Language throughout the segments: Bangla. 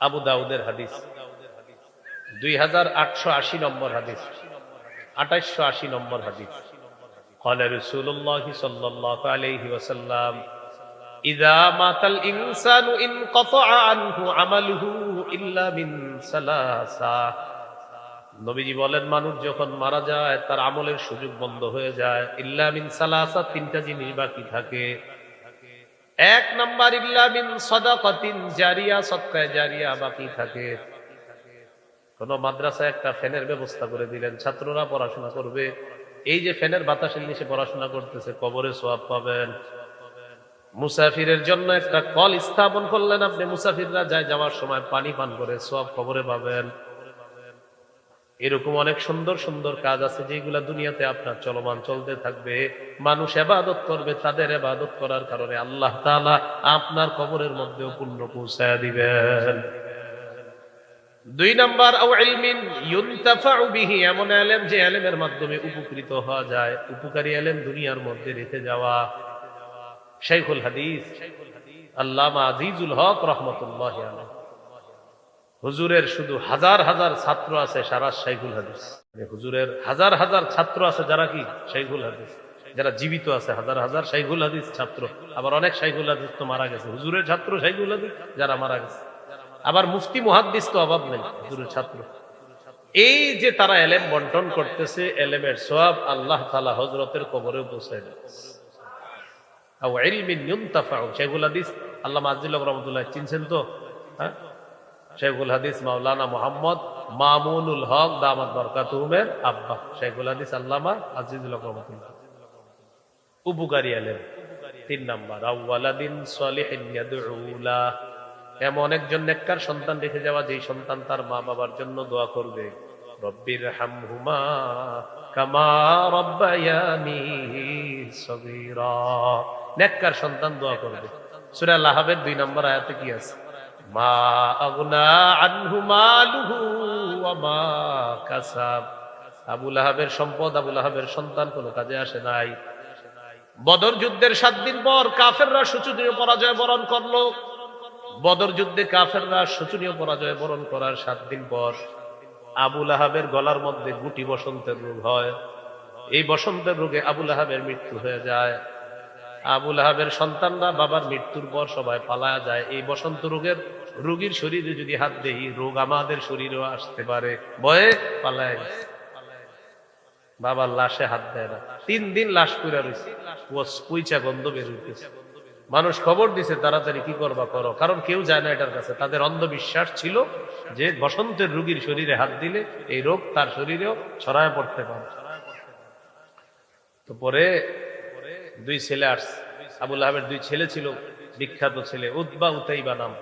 আবু দাউদের হাদিস দুই হাজার আটশো আশি নম্বর হাদিস আঠাইশশো আশি নম্বর হাদিস قال رسول الله صلى الله عليه وسلم إذا مات الإنسان انقطع عنه عمله إلا من ثلاثة নবীজি বলেন মানুষ যখন মারা যায় তার আমলের সুযোগ বন্ধ হয়ে যায় ইল্লা মিন সালাসা তিনটা জিনিস বাকি থাকে এক নাম্বার ইল্লা মিন সাদাকাতিন জারিয়া সদকায়ে জারিয়া বাকি থাকে। কোন মাদ্রাসায় একটা ফ্যানের ব্যবস্থা করে দিলেন, ছাত্ররা পড়াশোনা করবে। এই যে ফ্যানের বাতাসের নিচে পড়াশোনা করতেছে, কবরে সোয়াব পাবেন। মুসাফিরের জন্য একটা কল স্থাপন করলেন আপনি, মুসাফিররা যায় যাওয়ার সময় পানি পান করে সোয়াব কবরে পাবেন। এরকম অনেক সুন্দর সুন্দর কাজ আছে যেগুলা দুনিয়াতে আপনার চলমান চলতে থাকবে। মানুষ এবাদত করবে, তাদের এবাদত করার কারণে আল্লাহ তাআলা আপনার কবরের মধ্যেও পুণ্য পৌঁছায় দিবেন। দুই নাম্বার এমন এলেম যে এলেমের মাধ্যমে উপকৃত হওয়া যায়। উপকারী এলেম দুনিয়ার মধ্যে রেখে যাওয়া। শাইখুল হাদিস, আল্লামা আজিজুল হক রহমতুল্লাহ আলাইহি। হুজুরের শুধু হাজার হাজার ছাত্র আছে সারা শাইখুল হাদিস। মানে হুজুরের হাজার হাজার ছাত্র আছে যারা কি? শাইখুল হাদিস। যারা জীবিত আছে, হাজার হাজার শাইখুল হাদিস ছাত্র। আবার অনেক শাইখুল হাদিস তো মারা গেছে। হুজুরের ছাত্র শাইখুল হাদিস, যারা মারা গেছে। আবার মুফতি, মুহাদ্দিস তো অভাব নেই হুজুরের ছাত্র। এই যে তারা এলেম বন্টন করতেছে, এলেমের সব আল্লাহ তালা হজরতের কবরে পৌঁছায় শাইখুল হাদিস, আল্লামা আজিল রহমতুল্লাহ চিনছেন তো? হ্যাঁ? শেখুল হাদিস মাওলানা মোহাম্মদ মামুনুল হক দামাত বরকাতুমের আব্বা। শেখুল হাদিস আল্লামা আজিজুল উপকারী আলেম। তিন নাম্বার আউ্লাদিন এমন একজন নেককার সন্তান রেখে যাওয়া যেই সন্তান তার মা বাবার জন্য দোয়া করবে। রব্বির হামহুমা কামা রব্বায়ানি সগীরা। নেককার সন্তান দোয়া করবে। সূরা লাহাবের দুই নম্বর আয়াতে কি আছে? মা আগনা আনহু মালুহু ওয়া মা কাসাব। আবু লাহাবের সম্পদ আবু লাহাবের সন্তান, কোনো কাজে আসে নাই। বদর যুদ্ধের সাত দিন পর কাফেররা শোচনীয় পরাজয় বরণ করল। বদর যুদ্ধে কাফেররা শোচনীয় পরাজয় বরণ করার সাত দিন পর আবুল আহাবের গলার মধ্যে গুটি বসন্তের রোগ হয়। এই বসন্তের রোগে আবুল আহাবের মৃত্যু হয়ে যায়। আবুল আহাবের সন্তানরা বাবার মৃত্যুর পর সবাই পালায়া যায়। এই বসন্ত রোগের, রোগীর শরীরে যদি হাত দেই, রোগ আমাদের শরীরেও আসতে পারে। ভয়ে পালায় বাবার লাশে হাত দেয় না। তিন দিন লাশ পুরা রয়েছে পুইচা গন্ধ বের হইতেছে। মানুষ খবর দিছে, তাড়াতাড়ি কি করবা করো। কারণ কেউ যায় না এটার কাছে। তাদের অন্ধবিশ্বাস ছিল যে বসন্তের রোগীর শরীরে হাত দিলে এই রোগ তার শরীরেও ছড়ায় পড়তে পারে। তো পরে দুই ছেলে আসছে আবুল আহমের দুই ছেলে ছিল, বিখ্যাত ছেলে উদ্বা উতাইবা নাম।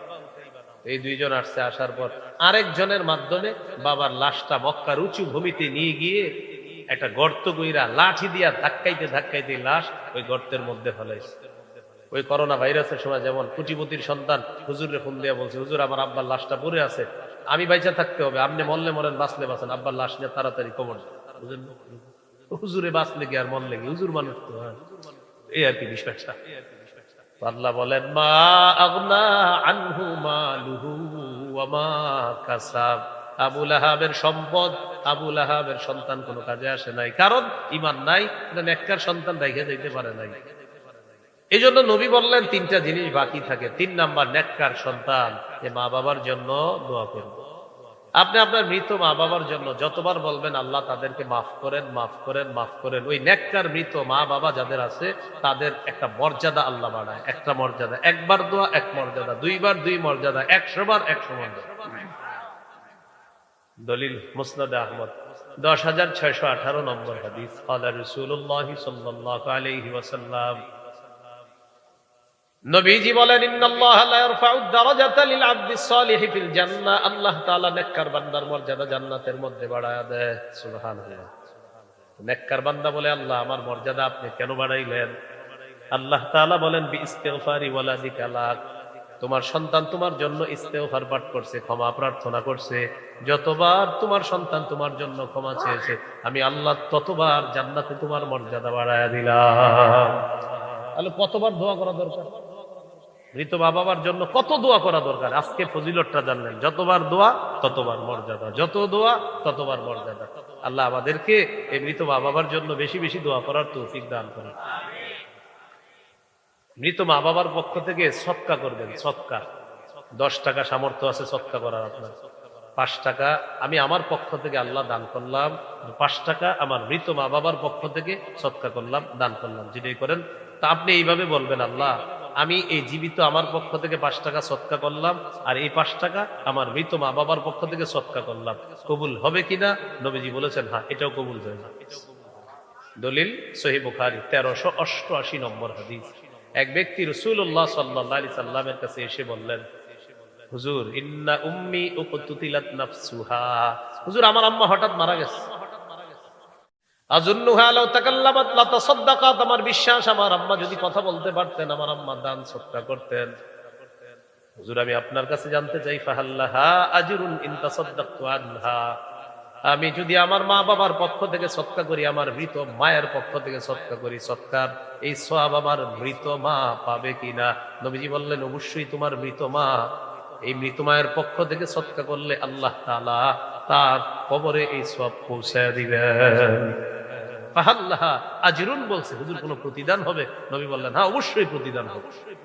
এই দুইজন আসছে, আসার পর আরেকজনের মাধ্যমে বাবার লাশটা মক্কার উঁচু ভূমিতে নিয়ে গিয়ে একটা গর্ত গইরা লাঠি দিয়া ধাক্কাইতে ধাক্কাইতে লাশ ওই গর্তের মধ্যে ফেলাইছে। ওই করোনা ভাইরাসের সময় যেমন কুচিপতির সন্তান হুজুরে ফোন দিয়া বলছে, হুজুর, আমার আব্বার লাশটা পড়ে আছে, আমি বাইচা থাকতে হবে, আপনি মরলে মরেন, বাঁচলে বাঁচেন, আব্বার লাশ নিয়ে তাড়াতাড়ি কবর হুজুরে বাঁচলে কি আর মন লেগে হুজুর মানুষ তো হ্যাঁ। এই আর কি বিষয়টা আল্লাহ বলেন, মা আগনা আনহু মালুহু ওয়া মা কাসাব। আবুল আহাবের সম্পদ, আবুল আহাবের সন্তান কোনো কাজে আসে নাই। কারণ ইমান নাই এটা নেককার সন্তান রেখে যেতে পারে নাই। এই জন্য নবী বললেন, তিনটা জিনিস বাকি থাকে। তিন নাম্বার, নেককার সন্তান। মা বাবার জন্য দোয়া করবে। আপনি আপনার মৃত মা বাবার জন্য যতবার বলবেন, আল্লাহ তাদেরকে মাফ করেন মাফ করেন মাফ করেন। ওই নেককার মৃত মা বাবা যাদের আছে, তাদের একটা মর্যাদা আল্লাহ বাড়ায় একটা মর্যাদা। একবার দোয়া, এক মর্যাদা। দুইবার দুই মর্যাদা। একশো বার একশো মর্যাদা। দলিল মুসনাদ আহমদ। দশ হাজার ছয়শো আঠারো নম্বর হাদিস। আল্লাহ রসুল্লাহ ওয়াসাল্লাম। ফিল জান্নাহ আল্লাহ তাআলা নেককার বান্দার মর্যাদা জান্নাতের মধ্যে বাড়ায়া দেয়। সুবহানাল্লাহ। নেককার বান্দা বলে, আল্লাহ, আমার মর্যাদা আপনি কেন বাড়াইলেন? আল্লাহ তাআলা বলেন, বি তোমার সন্তান তোমার জন্য ইস্তেগফার পাঠ করছে, ক্ষমা প্রার্থনা করছে। যতবার তোমার সন্তান তোমার জন্য ক্ষমা চেয়েছে, আমি আল্লাহ ততবার জান্নাতে তোমার মর্যাদা বাড়ায়া দিলাম। তাহলে কতবার দোয়া করা দরকার? মৃত মা বাবার জন্য কত দোয়া করা দরকার? আজকে ফজিলতটা জানলেন, যতবার দোয়া, ততবার মর্যাদা। যত দোয়া, ততবার মর্যাদা। আল্লাহ আমাদেরকে এই মৃত মা বাবার জন্য বেশি বেশি দোয়া করার তৌফিক দান করে মৃত মা বাবার পক্ষ থেকে সৎকা করবেন, সৎকা। দশ টাকা সামর্থ্য আছে সৎকা করার আপনার। পাঁচ টাকা আমি আমার পক্ষ থেকে আল্লাহ দান করলাম পাঁচ টাকা আমার মৃত মা বাবার পক্ষ থেকে সৎকা করলাম, দান করলাম। যেটাই করেন, তা আপনি এইভাবে বলবেন, আল্লাহ আমি এই জীবিত আমার পক্ষ থেকে পাঁচ টাকা সৎকা করলাম, আর এই পাঁচ টাকা আমার মৃত মা বাবার পক্ষ থেকে সৎকা করলাম। কবুল হবে কিনা? নবীজি বলেছেন হ্যাঁ এটাও কবুল হয়ে যাবে। দলিল সহি বুখারি, তেরোশো অষ্টআশি নম্বর হাদিস। এক ব্যক্তি রসুল্লাহ সাল্লাহ সাল্লামের কাছে এসে বললেন, হুজুর, ইন্না উম্মি উকতুতিলাত নাফসুহা। হুজুর, আমার আম্মা হঠাৎ মারা গেছে। আমার বিশ্বাস, আমার আম্মা যদি কথা বলতে পারতেন, আমার আম্মা দান সদকা করতেন। হুজুর, আমি আপনার কাছে জানতে চাই আমি যদি আমার মা বাবার পক্ষ থেকে সৎকা করি, আমার মৃত মায়ের পক্ষ থেকে সৎকা করি, সৎকার, এই সব আমার মৃত মা পাবে কিনা? নবীজি বললেন, অবশ্যই তোমার মৃত মা। এই মৃত মায়ের পক্ষ থেকে সৎকা করলে আল্লাহ তাআলা তার কবরে এই সব পৌঁছায় দিবেন। ফাহাল্লাহা বলছে, হুজুর প্রতিদান হবে? নবী বললেন হ্যাঁ অবশ্যই প্রতিদান হবে।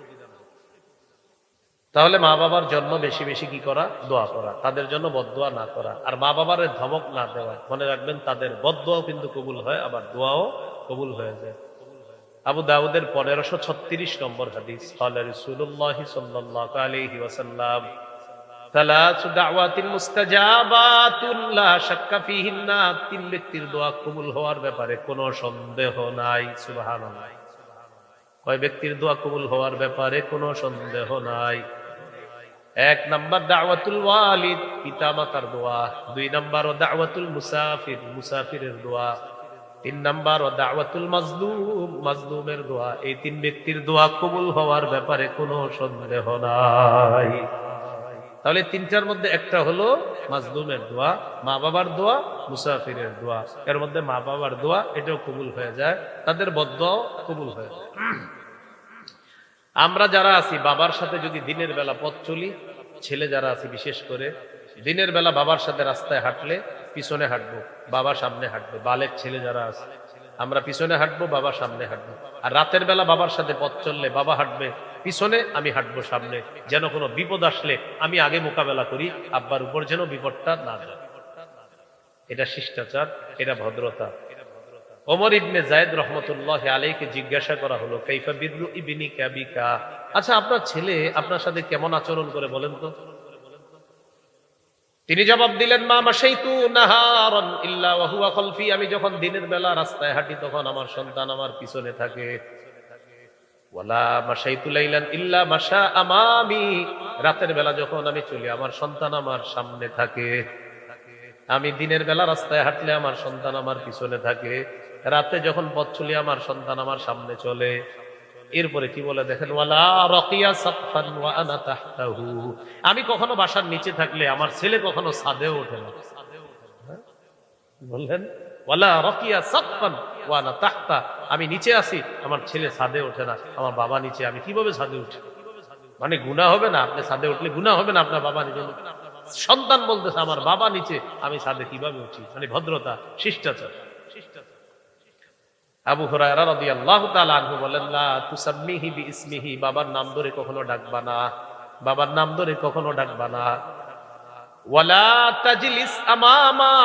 তাহলে মা বাবার জন্ম বেশি বেশি কি করা? দোয়া করা। তাদের জন্য বদোয়া না করা। আর মা বাবার ধমক না দেওয়া। মনে রাখবেন, তাদের বদোয়াও কিন্তু কবুল হয়, আবার দোয়াও কবুল হয়ে যায়। আবু দাউদের পনেরোশো ছত্রিশ নম্বর হাদিস। হলে রসুল্লাহ সাল্লাহ ওয়াসাল্লাম তিন ব্যক্তির দোয়া কবুল হওয়ার ব্যাপারে কোনো সন্দেহ নাই কয় ব্যক্তির দোয়া কবুল হওয়ার ব্যাপারে কোনো সন্দেহ নাই। এক দাওয়াতুল ওয়ালিদ পিতা মাতার দোয়া। দুই নাম্বার ও দাওয়াতুল মুসাফির, মুসাফিরের দোয়া। তিন নাম্বার ও দাওয়াতুল মাজলুম মাজলুমের দোয়া। এই তিন ব্যক্তির দোয়া কবুল হওয়ার ব্যাপারে কোনো সন্দেহ নাই। তাহলে তিনটার মধ্যে একটা হলো মাজলুমের দোয়া, মা বাবার দোয়া, মুসাফিরের দোয়া। এর মধ্যে মা বাবার দোয়া, এটাও কবুল হয়ে যায়। তাদের বদোয়াও কবুল হয়ে যায়। আমরা যারা আছি, বাবার সাথে যদি দিনের বেলা পথ চলি, ছেলে যারা আছি বিশেষ করে, দিনের বেলা বাবার সাথে রাস্তায় হাঁটলে পিছনে হাঁটবো, বাবা সামনে হাঁটবে, বালের ছেলে যারা আছে, আমরা পিছনে হাঁটবো, বাবা সামনে হাঁটবো। আর রাতের বেলা বাবার সাথে পথ চললে বাবা হাঁটবে পিছনে আমি হাঁটবো সামনে। যেন কোনো বিপদ আসলে আমি আগে মোকাবেলা করি, আব্বার উপর যেন বিপদটা না যায়। এটা শিষ্টাচার, এটা ভদ্রতা। ওমর ইবনে জায়দ রহমতুল্লাহ আলাইকে জিজ্ঞাসা করা হলো, কাইফা বিদ্রু ইবিনি কাবিকা? আচ্ছা আপনার ছেলে আপনার সাথে কেমন আচরণ করে বলেন তো? তিনি জবাব দিলেন, মা মাসাইতু নাহারান ইল্লা ওয়া আমি যখন দিনের বেলা রাস্তায় হাঁটি, তখন আমার সন্তান আমার পিছনে থাকে। রাতের বেলা যখন আমি চলি, আমার সন্তান আমার সামনে থাকে। আমি দিনের বেলা রাস্তায় হাঁটলে আমার সন্তান আমার পিছনে থাকে। রাতে যখন পথ চলি, আমার সন্তান আমার সামনে চলে। এরপরে কি বলে দেখেন আমি কখনো বাসার নিচে থাকলে আমার ছেলে কখনো ছাদেও ওঠে না। হ্যাঁ? বললেন? ওয়ালা রকিয়া সাফান ওয়া আনা তাহতা। আমি নিচে আছি, আমার ছেলে ছাদে ওঠে না, আমার বাবা নিচে, আমি কীভাবে ছাদে উঠি? মানে গুণা হবে না, আপনি ছাদে উঠলে গুণা হবে না আপনার বাবা নিচে সন্তান বলতেছে, আমার বাবা নিচে, আমি ছাদে কীভাবে উঠি? মানে ভদ্রতা, শিষ্টাচার। আবু হুরায়রা রাদিয়াল্লাহু তাআলা আনহু বলেন, লা তুসাম্মিহি বিইসমিহি, বাবার নাম ধরে কখনো ডাকবা না, বাবার নাম ধরে কখনো ডাকবা না। ওয়ালা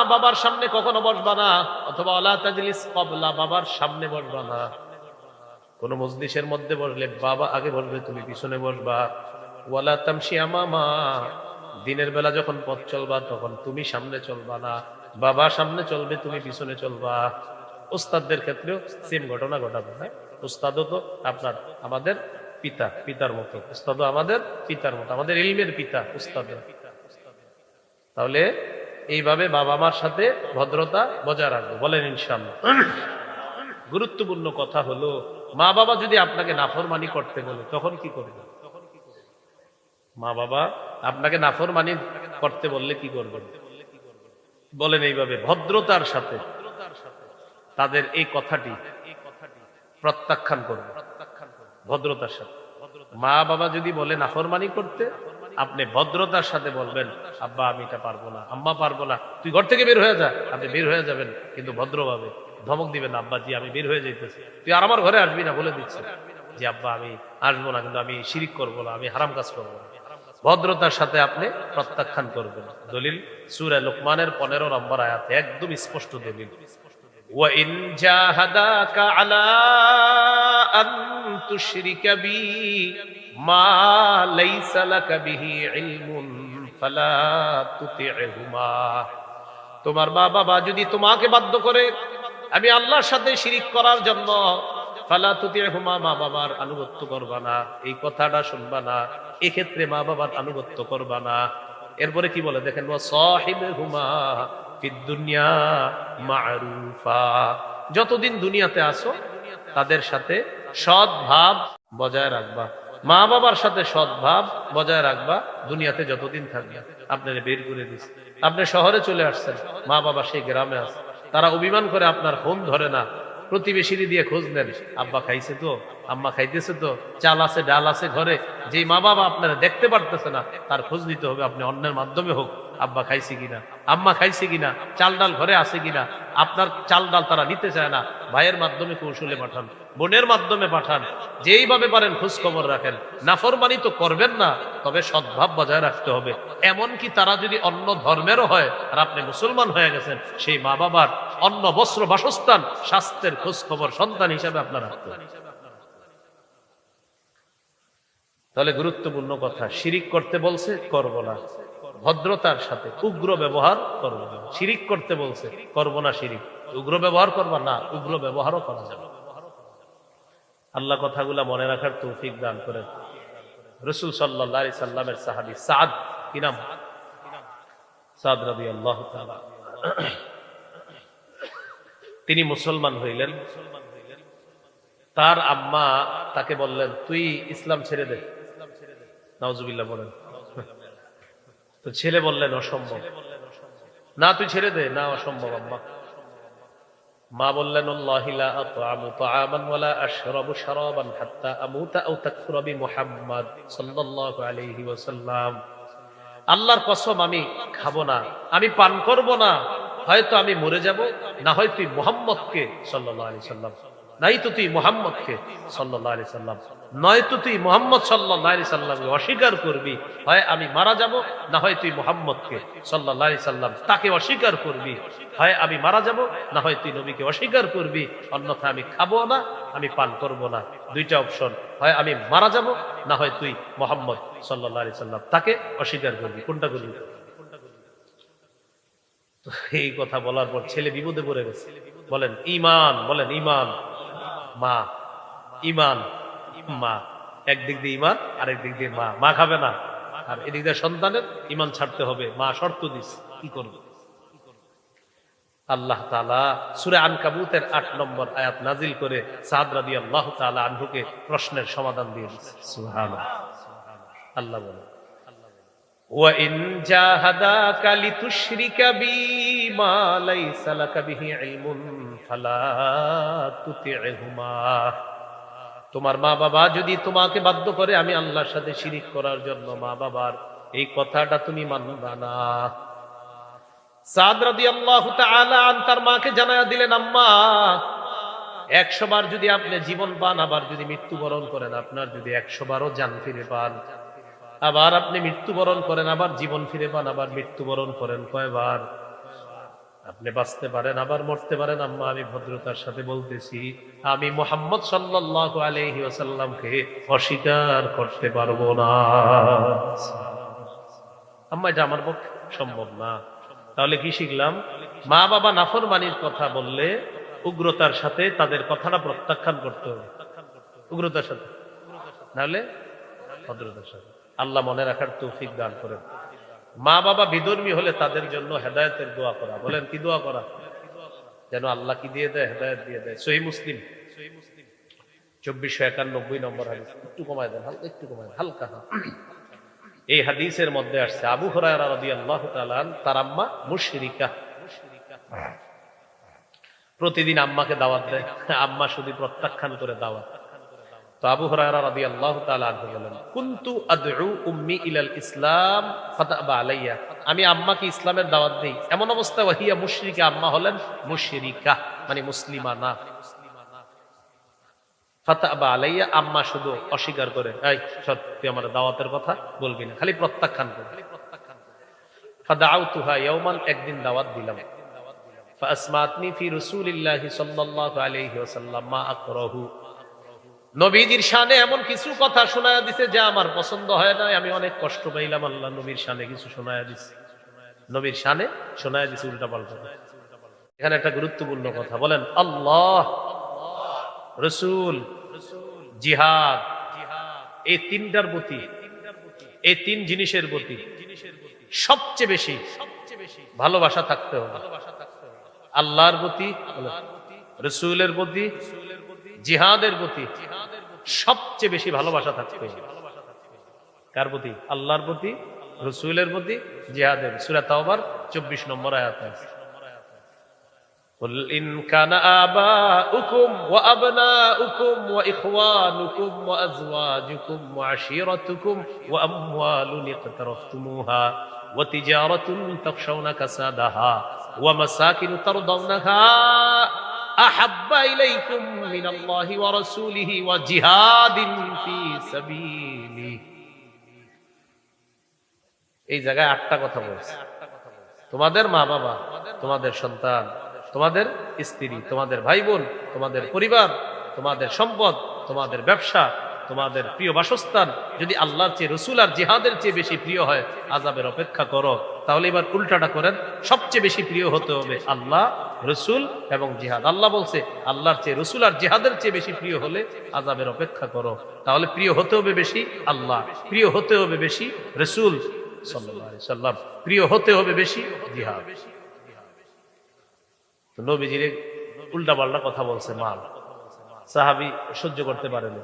বাবার সামনে কখনো বসবা না। অথবা তাজলিস ক্বাবলা, বাবার সামনে বসবা না। কোন মজলিসের মধ্যে বসলে বাবা আগে বসবে তুমি পিছনে বসবা। আমামা, দিনের বেলা যখন পথ চলবা, তখন তুমি সামনে চলবা না। বাবা সামনে চলবে, তুমি পিছনে চলবা। ওস্তাদদের ক্ষেত্রেও সেম ঘটনা ঘটাবে হ্যাঁ? ওস্তাদও তো আপনার, আমাদের পিতা, পিতার মতো। ওস্তাদও আমাদের পিতার মতো, আমাদের ইলমের পিতা উস্তাদ তাহলে এইভাবে বাবা মার সাথে ভদ্রতা বজায় রাখব। বলেন ইনশাল্লাহ গুরুত্বপূর্ণ কথা হলো মা বাবা যদি আপনাকে নাফরমানি করতে বলে, তখন কি করবে? মা বাবা আপনাকে নাফরমানি করতে বললে কি করবেন বলেন এইভাবে, ভদ্রতার সাথে তাদের এই কথাটি প্রত্যাখ্যান করবে। ভদ্রতার সাথে। মা বাবা যদি বলে, নাফরমানি করতে আপনি ভদ্রতার সাথে বলবেন আব্বা আমি এটা পারবো না আম্মা পারবো না তুই ঘর থেকে বের হয়ে যা আপনি বের হয়ে যাবেন কিন্তু ভদ্রভাবে ধমক দিবেন না, আব্বা জি আমি বের হয়ে যাইতেছি তুই আর আমার ঘরে আসবি না বলে দিচ্ছে যে আব্বা আমি আসবো না কিন্তু আমি শিরিক করবো না আমি হারাম কাজ করবো না ভদ্রতার সাথে আপনি প্রত্যাখ্যান করবেন দলিল সুরে লোকমানের পনেরো নম্বর আয়াতে একদম স্পষ্ট দলিল وإن جاهداك على أن تشرك بي তোমার মা বাবা যদি তোমাকে বাধ্য করে আমি আল্লাহর সাথে শিরিক করার জন্য ফালা তুতি'হুমা মা বাবার আনুগত্য করবানা এই কথাটা শুনবানা এক্ষেত্রে মা বাবার আনুগত্য করবানা এরপরে কি বলে দেখেন যতদিন দুনিয়াতে আসো তাদের সাথে সদ্ভাব বজায় রাখবা। মা বাবার সাথে সৎ ভাব বজায় রাখবা, দুনিয়াতে যতদিন থাকবে। আপনার বের করে দিচ্ছে আপনি শহরে চলে আসছেন, মা বাবা সেই গ্রামে আছে। তারা অভিমান করে আপনার ফোন ধরে না। প্রতিবেশী দিয়ে খোঁজ নেন, আব্বা খাইছে তো, আম্মা খাইতেছে তো, চাল আছে, ডাল আছে ঘরে। যে মা বাবা আপনারা দেখতে পারতেছে না, তার খোঁজ নিতে হবে, আপনি অন্যের মাধ্যমে হোক, আব্বা খাইছে কিনা, আম্মা খাইছে কিনা, চাল ডাল ঘরে আছে কিনা। আপনার চাল ডাল তারা নিতে চায় না, ভাইয়ের মাধ্যমে কৌশলে পাঠান। বোনের মাধ্যমে পাঠান। যেইভাবে পারেন খোঁজ খবর রাখেন। নাফরমানি তো করবেন না, তবে সদ্ভাব বজায় রাখতে হবে। এমন কি তারা যদি অন্য ধর্মেরও হয়, আর আপনি মুসলমান হয়ে গেছেন, সেই মা বাবার অন্য বস্ত্র, বাসস্থান, স্বাস্থ্যের খোঁজ খবর সন্তান হিসাবে আপনার তাহলে গুরুত্বপূর্ণ কথা, শিরিক করতে বলছে, করব না। ভদ্রতার সাথে উগ্র ব্যবহার করব না। শিরিক করতে বলছে, করব না শিরিক। উগ্র ব্যবহার করবা না, উগ্র ব্যবহারও করা যাবে। আল্লাহ কথাগুলা মনে রাখার তৌফিক দান করেন। রসুল সাল্লাহ সাল্লামের সাহাবি সাদ, কি নাম? সাদ রবি আল্লাহ তিনি মুসলমান হইলেন। তার আম্মা তাকে বললেন, তুই ইসলাম ছেড়ে দে। নওজুবিল্লাহ বলেন। তো ছেলে বললেন, অসম্ভব। না, তুই ছেড়ে দে। না, অসম্ভব, আম্মা। মা বললেন আল্লাহর কসম, আমি খাব না, আমি পান করব না, হয়তো আমি মরে যাব, না হয় তুই মোহাম্মদকে সাল্লাহ আলি সাল্লাম নাই তো তুই মোহাম্মদকে সাল্লাহ আলি সাল্লাম নয় তো তুই মুহাম্মদ আলাইহি সাল্লামকে অস্বীকার করবি। হয় আমি মারা যাব, না হয় তুই মুহাম্মদকে আলাইহি সাল্লাম তাকে অস্বীকার করবি। হয় আমি মারা যাব, না হয় তুই নবীকে অস্বীকার করবি। অন্যথা আমি খাব না, আমি পান করব না। দুইটা অপশন। হয় আমি মারা যাব, না হয় তুই মোহাম্মদ আলাইহি সাল্লাম তাকে অস্বীকার করবি। কোনটা করবি? এই কথা বলার পর ছেলে বিপদে পড়ে গেছে। বলেন, ইমান বলেন, ইমান। মা, ইমান। মা একদিক দিয়ে ইমান আরেক দিক দিয়ে মা মা খাবে না আর এদিক দিয়ে সন্তানের ইমান ছাড়তে হবে মা শর্ত দিস কি করবে আল্লাহ তালা সুরে আনকাবুতের আট নম্বর আয়াত নাজিল করে সাদ রাদি আল্লাহ তালা আনহুকে প্রশ্নের সমাধান দিয়ে দিচ্ছে সুবহানাল্লাহ। আল্লাহ বলে وإن جاهداك لتشرك بي ما ليس لك به علم فلا تطعهما তোমার মা বাবা যদি তোমাকে বাধ্য করে, আমি আল্লাহর সাথে শিরিক করার জন্য মা বাবার এই কথাটা তুমি মানবা না। সাদ রাদিয়াল্লাহু তাআলা আন, তার মাকে জানায়া দিলেন, আম্মা, একশো বার যদি আপনি জীবন পান, আবার যদি মৃত্যুবরণ করেন, আপনার যদি একশো বারও জান ফিরে পান। আবার আপনি মৃত্যুবরণ করেন, আবার জীবন ফিরে পান, আবার মৃত্যুবরণ করেন কয়বার? আপনি বাঁচতে পারেন, আবার মরতে পারেন। আম্মা, আমি ভদ্রতার সাথে বলতেছি, আমি মোহাম্মদ সাল্লাল্লাহু আলাইহি ওয়াসাল্লামকে অস্বীকার করতে পারব না। আম্মা, এটা আমার পক্ষে সম্ভব না। তাহলে কি শিখলাম? মা বাবা নাফরমানির কথা বললে উগ্রতার সাথে তাদের কথাটা প্রত্যাখ্যান করতে হবে। উগ্রতার সাথে। নাহলে ভদ্রতার সাথে। আল্লাহ মনে রাখার তৌফিক দান করেন। মা বাবা বিধর্মী হলে তাদের জন্য হেদায়তের দোয়া করা। বলেন কি দোয়া করা? যেন আল্লাহ কি দিয়ে দেয়? হেদায়ত দিয়ে দেয়। সহি মুসলিম। চব্বিশশো একানব্বই নম্বর হাদিস। একটু কমায় দেন হালকা একটু কমায় হালকা। এই হাদিসের মধ্যে আসছে আবু হরায়রা আন, তার আম্মা মুশরিকা। প্রতিদিন আম্মাকে দাওয়াত দেয়। আম্মা শুধু প্রত্যাখ্যান করে দাওয়াত। আমি আম্মাকে ইসলামের দাওয়াত দেই। এমন অবস্থা, ওয়াহিয়া মুশরিকা আম্মা হলেন মুশরিকা মানে মুসলিমা না। আম্মা শুধু অস্বীকার করে, এই সর আমার দাওয়াতের কথা বলবি না, খালি প্রত্যাখ্যান করে। একদিন দাওয়াত দিলাম। ফাসমাতনি নবীজির শানে এমন কিছু কথা শোনায়া দিছে যা আমার পছন্দ হয় না আমি অনেক কষ্ট পাইলাম, আল্লাহ নবীর শানে কিছু শোনায়া দিছে। নবীর শানে শোনায়া দিছে, উল্টা পাল্টা এখানে একটা গুরুত্বপূর্ণ কথা বলেন, আল্লাহ, রসুল, জিহাদ, এই তিনটার প্রতি, এই তিন জিনিসের প্রতি সবচেয়ে বেশি ভালোবাসা থাকতে হবে। আল্লাহর প্রতি, রসুলের প্রতি জিহাদের প্রতি সবচেয়ে বেশি ভালোবাসা থাকতে হবে কার প্রতি আল্লাহর প্রতি রসুলের প্রতি জিহাদের সুরা তাওবার চব্বিশ নম্বর আয়াত আছে قل إن كان آباؤكم وأبناؤكم وإخوانكم وأزواجكم وعشيرتكم وأموال اقترفتموها وتجارة تخشون كسادها ومساكن ترضونها এই জায়গায় কথা তোমাদের মা বাবা তোমাদের সন্তান, তোমাদের স্ত্রী, তোমাদের ভাই বোন তোমাদের পরিবার, তোমাদের সম্পদ, তোমাদের ব্যবসা তোমাদের প্রিয় বাসস্থান যদি আল্লাহর চেয়ে, রসুল আর জিহাদের চেয়ে বেশি প্রিয় হয় আজাবের অপেক্ষা করো। তাহলে এবার উল্টাটা করেন, সবচেয়ে বেশি প্রিয় হতে হবে আল্লাহ, রসুল এবং জিহাদ। আল্লাহ বলছে, আল্লাহর চেয়ে, রসুল আর জিহাদের চেয়ে বেশি প্রিয় হলে আজাবের অপেক্ষা করো। তাহলে প্রিয় হতে হবে বেশি আল্লাহ, প্রিয় হতে হবে বেশি রসুল সাল্লাম। প্রিয় হতে হবে বেশি জিহাদ। নবীজির উল্টা পাল্টা কথা বলছে মাল। সাহাবি সহ্য করতে পারেনি।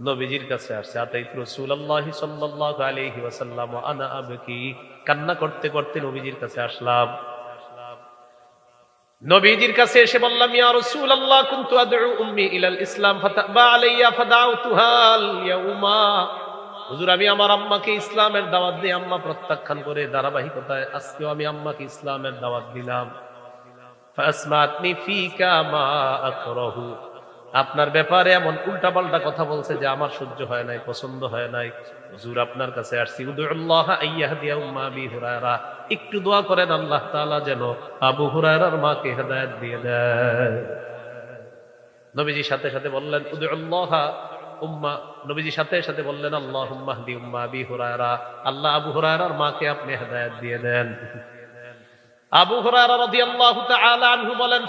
নবীজির কাছে আসছে, আতাইত রাসূলুল্লাহি সাল্লাল্লাহু আলাইহি ওয়াসাল্লাম আনা আবকি, কান্না করতে করতে নবীজির কাছে আসলাম। নবীজির কাছে এসে বললাম, ইয়া রাসূলুল্লাহ, কুনতু আদউ উম্মি ইলাল ইসলাম, ফাতাবা আলাইয়া, ফাদাউতুহা ইয়াউমা হুজুর, আমি আমার আম্মাকে ইসলামের দাওয়াত দিয়ে আম্মা প্রত্যাখ্যান করে ধারাবাহিকতায় আজকেও আমি আম্মাকে ইসলামের দাওয়াত দিলাম। ফাসমাতনি ফিকা মা আকরাহু। আপনার ব্যাপারে এমন উল্টা পাল্টা কথা বলছে যে আমার সহ্য হয় নাই, পছন্দ হয় নাই। হুজুর, আপনার কাছে আসছি। একটু দোয়া করেন আল্লাহ তাআলা যেন আবু হুরায়রার মাকে হেদায়েত দিয়ে দেয়। নবীজির সাথে সাথে বললেন উদুল্লাহ আল্লাহ আবু হুরায়রার মাকে আপনি হেদায়েত দিয়ে দেন। আবু বলেন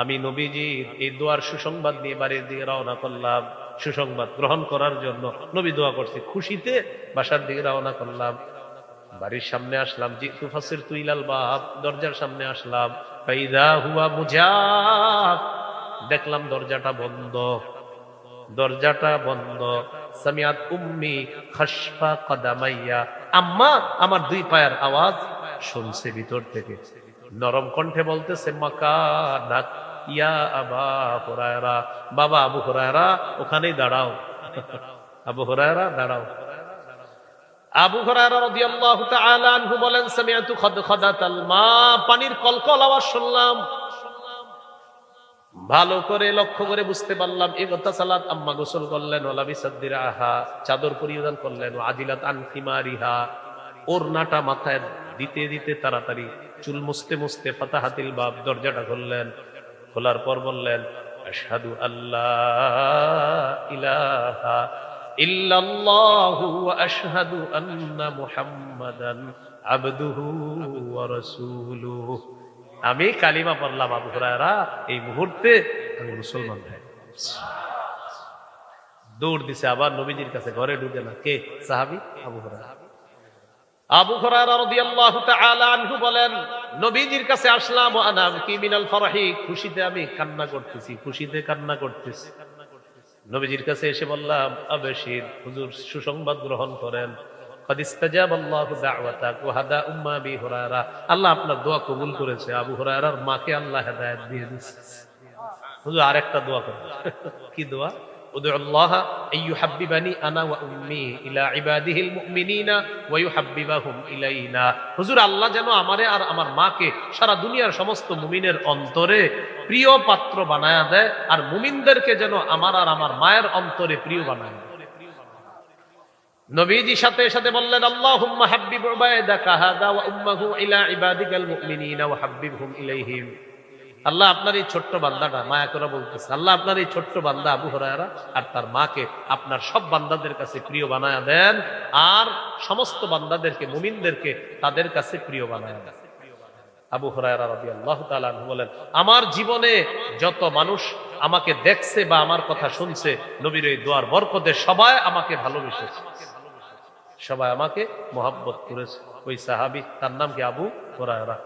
আমি নবীজির এই দোয়ার সুসংবাদ নিয়ে বাড়ির দিকে রওনা করলাম, সুসংবাদ গ্রহণ করার জন্য নবী দোয়া করছে, খুশিতে বাসার দিকে রওনা করলাম। বাড়ির সামনে আসলাম, জিতু ফাসির তুইলাল বাপ দরজার সামনে আসলাম। ফাইদা হুয়া দেখলাম দরজাটা বন্ধ দরজাটা বন্ধ। সামিয়াত উম্মি খাসফা কাদামাইয়া। আম্মা, আমার দুই পায়ের আওয়াজ শুনছে ভিতর থেকে। নরম কণ্ঠে বলতেছে ইয়া আবা হুরায়রা। বাবা, আবু হুরায়রা, ওখানেই দাঁড়াও। আবু হুরায়রা, দাঁড়াও। আবু হুরায়রা তাআলা আনহু বলেন মা। পানির কলকল আওয়াজ শুনলাম। ভালো করে লক্ষ্য করে বুঝতে পারলাম এ কথা সালাত আম্মা গোসল করলেন ওলাবি সাদ্দির আহা, চাদর পরিধান করলেন আজিলাত আনফিমারিহা ওর নাটা মাথায় দিতে দিতে তাড়াতাড়ি চুল মুছতে মুছতে ফাতা হাতিল বাপ দরজাটা খুললেন, খোলার পর বললেন, আশহাদু আল্লাহ ইলাহা ইল্লাল্লাহু ওয়া আশহাদু আন্না মুহাম্মাদান আবদুহু ওয়া রাসূলুহু। আমি কালিমা পড়লাম, আবু হুরায়রা, এই মুহূর্তে আমি মুসলমান হয়ে দৌড় দিছে আবার নবীজির কাছে, ঘরে ঢুকে না, কে? সাহাবি? আবু হুরায়রা। আবু হুরায়রা রাদিয়াল্লাহু তাআলা আনহু বলেন, নবীজির কাছে আসলাম ওয়া আনা কি মিনাল খুশিতে আমি কান্না করতেছি, খুশিতে কান্না করতেছি। নবীজির কাছে এসে বললাম হুজুর সুসংবাদ গ্রহণ করেন। قد استجاب الله دعوتك وهدى أم أبي هريرة আল্লাহ আপনার দোয়া কবুল করেছে আবু হুরায়রার মাকে আল্লাহ হেদায়েত দিয়ে দিয়েছে হুজুর আরেকটা দোয়া করেন কি দোয়া ادعوا الله ان يحببني انا وامي الى عباده المؤمنين ويحببهم الينا হুজুর আল্লাহ যেন আমারে আর আমার মাকে সারা দুনিয়ার সমস্ত মুমিনের অন্তরে প্রিয় পাত্র বানায়া দেয় আর মুমিনদেরকে যেন আমার আর আমার মায়ের অন্তরে প্রিয় বানায় দেয় নবীজি সাথে সাথে বললেন, আল্লাহুম্মা হাব্বিব উবাইদাকা হাদা ওয়া উম্মাহু ইলা ইবাদিকাল মুমিনিনা ওয়া হাব্বিবহুম ইলাইহিম। আল্লাহ আপনার এই ছোট্ট বান্দাটা মায়া করে বলতেছে, আল্লাহ আপনার এই ছোট্ট বান্দা আবু হরায়রা আর তার মাকে আপনার সব বান্দাদের কাছে প্রিয় দেন আর সমস্ত বান্দাদেরকে, মুমিনদেরকে তাদের কাছে প্রিয় বানায়া দেন। আবু হরায়রা রবি আল্লাহ বলেন, আমার জীবনে যত মানুষ আমাকে দেখছে বা আমার কথা শুনছে, নবীর এই দোয়ার বরকতে সবাই আমাকে ভালোবেসেছে। সবাই আমাকে মোহাব্বত করেছে। ওই সাহাবি, তার নাম কি? আবু হরায়রা।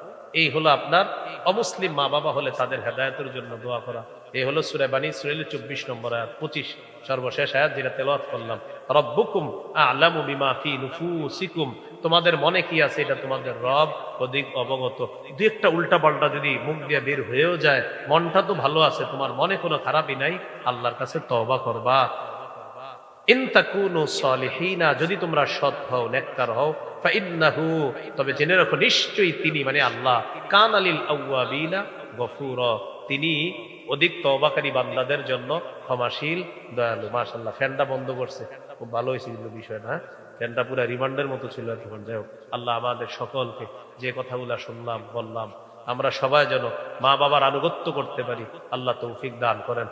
এই হলো আপনার অমুসলিম মা বাবা হলে তাদের হেদায়তের জন্য দোয়া করা। এই হলো সুরে বাণী চব্বিশ নম্বর আয়াত, পঁচিশ। সর্বশেষ আয়াত যেটা তেলাওয়াত করলাম। রব্বুকুম আলামু বিমা ফি নুফুসিকুম। তোমাদের মনে কি আছে? এটা তোমাদের রব অধিক অবগত। দু একটা উল্টা পাল্টা যদি মুখ দিয়ে বের হয়েও যায়, মনটা তো ভালো আছে, তোমার মনে কোনো খারাপই নাই, আল্লাহর কাছে তওবা করবা। যদি তোমরা সৎ হও, নেককার হও, ফাইন্নাহু, তবে জেনে রাখো, নিশ্চয়ই তিনি মানে আল্লাহ। কান আলিল আউয়াবিনা গফুর, তিনি অধিক তওবাকারী বান্দাদের জন্য ক্ষমাশীল, দয়ালু। মাশাআল্লাহ, ফ্যানটা বন্ধ করছে। খুব ভালো হয়েছে কিন্তু বিষয়টা হ্যাঁ? ফ্যানটা পুরো রিমান্ডের মতো ছিল এখন যাই হোক, আল্লাহ আমাদের সকলকে যে কথাগুলো শুনলাম, বললাম, আমরা সবাই যেন মা বাবার আনুগত্য করতে পারি। আল্লাহ তৌফিক দান করেন।